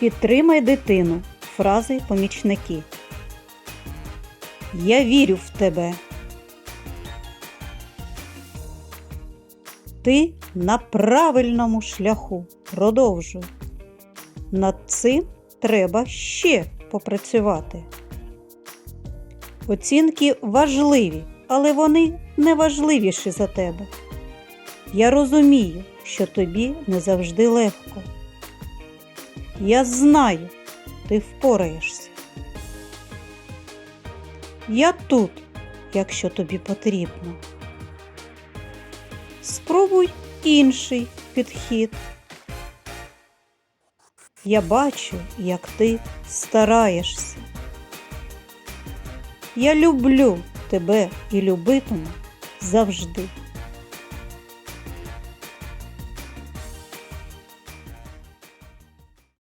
Підтримай дитину. Фрази помічники. Я вірю в тебе. Ти на правильному шляху. Продовжуй. Над цим треба ще попрацювати. Оцінки важливі, але вони не важливіші за тебе. Я розумію, що тобі не завжди легко. Я знаю, ти впораєшся. Я тут, якщо тобі потрібно. Спробуй інший підхід. Я бачу, як ти стараєшся. Я люблю тебе і любитиму завжди.